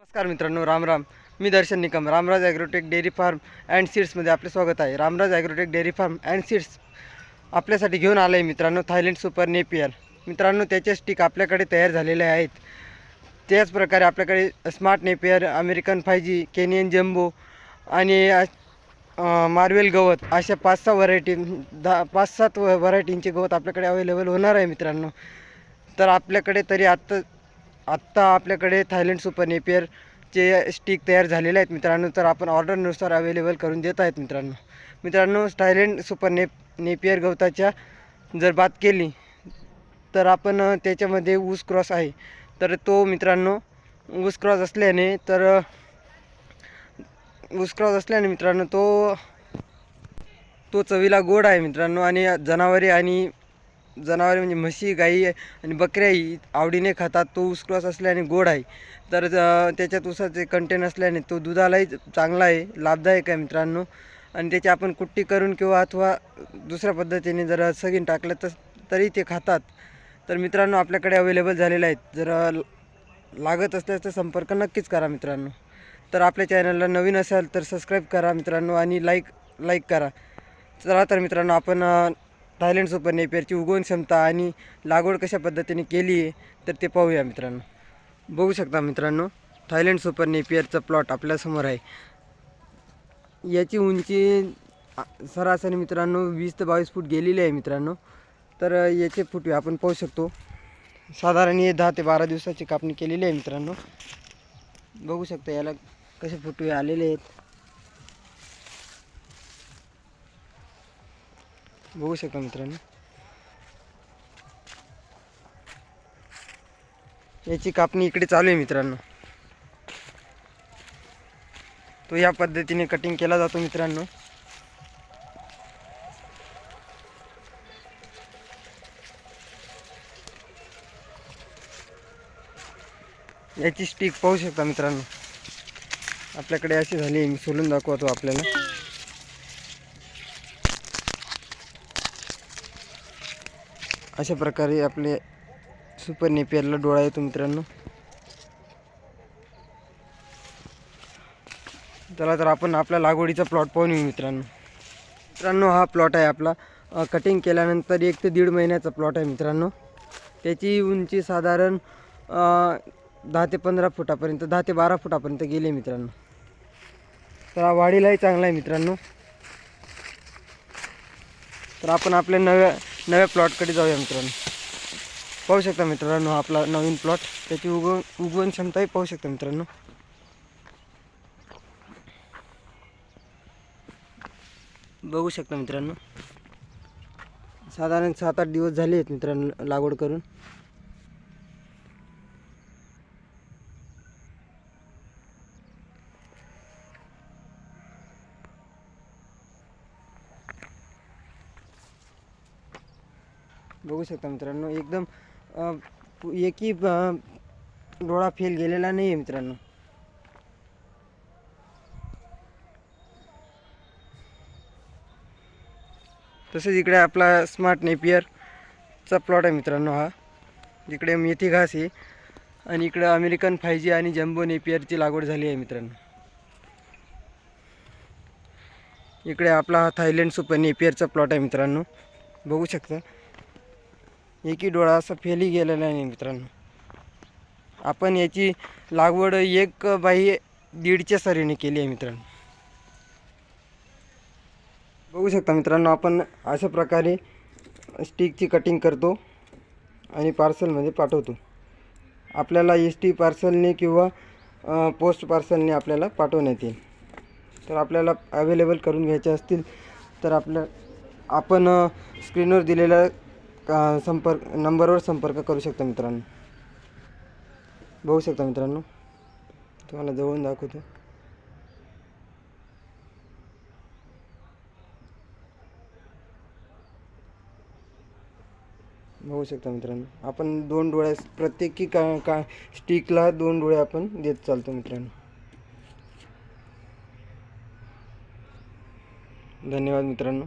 नमस्कार मित्रांनो राम राम. मी Darshan Nikam Ramraj agrotech dairy farm and सीड्समध्ये आपले स्वागत आहे. Ramraj agrotech dairy farm and seeds आपल्यासाठी घेऊन आलं आहे मित्रांनो थायलंड सुपर नेपियर मित्रांनो त्याचे स्टिक आपल्याकडे तयार झालेले आहेत. त्याच प्रकारे आपल्याकडे smart Napier American five G Kenyan jumbo आणि मार्वेल गवत अशा पाच सहा व्हरायटी दहा पाच सात व्हरायटींचे गवत आपल्याकडे अवेलेबल होणार आहे मित्रांनो. तर आपल्याकडे तरी आत्ता आत्ता आपल्याकडे थायलंड सुपर नेपियरचे स्टिक तयार झालेले आहेत मित्रांनो. तर आपण ऑर्डरनुसार अवेलेबल करून देत आहेत मित्रांनो. मित्रांनो थायलंड सुपर नेप नेपियर गवताच्या जर बात केली तर आपण त्याच्यामध्ये ऊस क्रॉस आहे. तर तो मित्रांनो ऊस क्रॉस असल्याने तर ऊस क्रॉस असल्याने मित्रांनो तो तो चवीला गोड आहे मित्रांनो. आणि जनावरे आणि जनावरे म्हणजे म्हशी गाई आणि बकऱ्याही आवडीने खातात. तो ऊस क्रॉस असल्याने गोड आहे. तर त्याच्यात ऊसाचे कंटेन असल्याने तो दुधालाही चांगला आहे. लाभदायक आहे मित्रांनो. आणि त्याची आपण कुट्टी करून किंवा अथवा दुसऱ्या पद्धतीने जर सगीन टाकलं तर तरी ते खातात. तर मित्रांनो आपल्याकडे अवेलेबल झालेले आहेत. जर लागत असल्यास तर संपर्क नक्कीच करा मित्रांनो. तर आपल्या चॅनलला नवीन असाल तर सबस्क्राईब करा मित्रांनो आणि लाईक लाईक करा. चला तर मित्रांनो आपण थायलंड सुपर नेपियरची उगवण क्षमता आणि लागवड कशा पद्धतीने केली आहे तर ते पाहूया मित्रांनो. बघू शकता मित्रांनो थायलंड सुपर नेपियरचा प्लॉट आपल्यासमोर आहे. याची उंची सरासरी मित्रांनो वीस ते बावीस फूट गेलेली आहे मित्रांनो. तर याचे फुटवे आपण पाहू शकतो. साधारण हे दहा ते बारा दिवसाची कापणी केलेली आहे मित्रांनो. बघू शकता याला कसे फुटवे आलेले आहेत. बघू शकता मित्रांनो. याची कापणी इकडे चालू आहे मित्रांनो. तो या पद्धतीने कटिंग केला जातो मित्रांनो. याची स्टिक पाहू शकता मित्रांनो. आपल्याकडे अशी झाली आहे मी सोलून दाखवतो आपल्याला. अशा प्रकारे आपले सुपर नेपियरला डोळा येतो मित्रांनो. चला तर आपण आपल्या लागवडीचा प्लॉट पाहून येऊ मित्रांनो. मित्रांनो हा प्लॉट आहे आपला. कटिंग केल्यानंतर एक ते दीड महिन्याचा प्लॉट आहे मित्रांनो. त्याची उंची साधारण दहा ते पंधरा फुटापर्यंत दहा ते बारा फुटापर्यंत गेली मित्रांनो. तर हा वाढीलाही चांगला आहे मित्रांनो. तर आपण आपल्या नव्या नव्या प्लॉटकडे जाऊया मित्रांनो. पाहू शकता मित्रांनो आपला नवीन प्लॉट. त्याची उग उगवण क्षमताही पाहू शकता मित्रांनो. बघू शकता मित्रांनो. साधारण सात आठ दिवस झाले आहेत मित्रांनो लागवड करून. बघू शकता मित्रांनो एकदम एकी डोळा फेल गेलेला नाही आहे मित्रांनो. तसेच इकडे आपला स्मार्ट नेपियरचा प्लॉट आहे मित्रांनो हा. इकडे मेथी घास आहे आणि इकडे अमेरिकन फायजी आणि जम्बो नेपियरची लागवड झाली आहे मित्रांनो. इकडे आपला हा थायलंड सुपर नेपियरचा प्लॉट आहे मित्रांनो. बघू शकता. एकही डोळा असा फेली गेलेला नाही मित्रांनो. आपण याची लागवड एक बाई दीडच्या सरीने केली आहे मित्रांनो. बघू शकता मित्रांनो आपण अशा प्रकारे स्टिकची कटिंग करतो आणि पार्सलमध्ये पाठवतो. आपल्याला एस टी पार्सलने किंवा पोस्ट पार्सलने आपल्याला पाठवण्यात येईल. तर आपल्याला अवेलेबल करून घ्यायचे असतील तर आपल्या आपण स्क्रीनवर दिलेल्या संपर्क नंबरवर संपर्क करू शकता मित्रांनो. बघू शकता मित्रांनो. तुम्हाला जवळून दाखवतो. बघू शकता मित्रांनो. आपण दोन डोळ्या प्रत्येकी का का स्टिकला दोन डोळे आपण देत चालतो मित्रांनो. धन्यवाद मित्रांनो.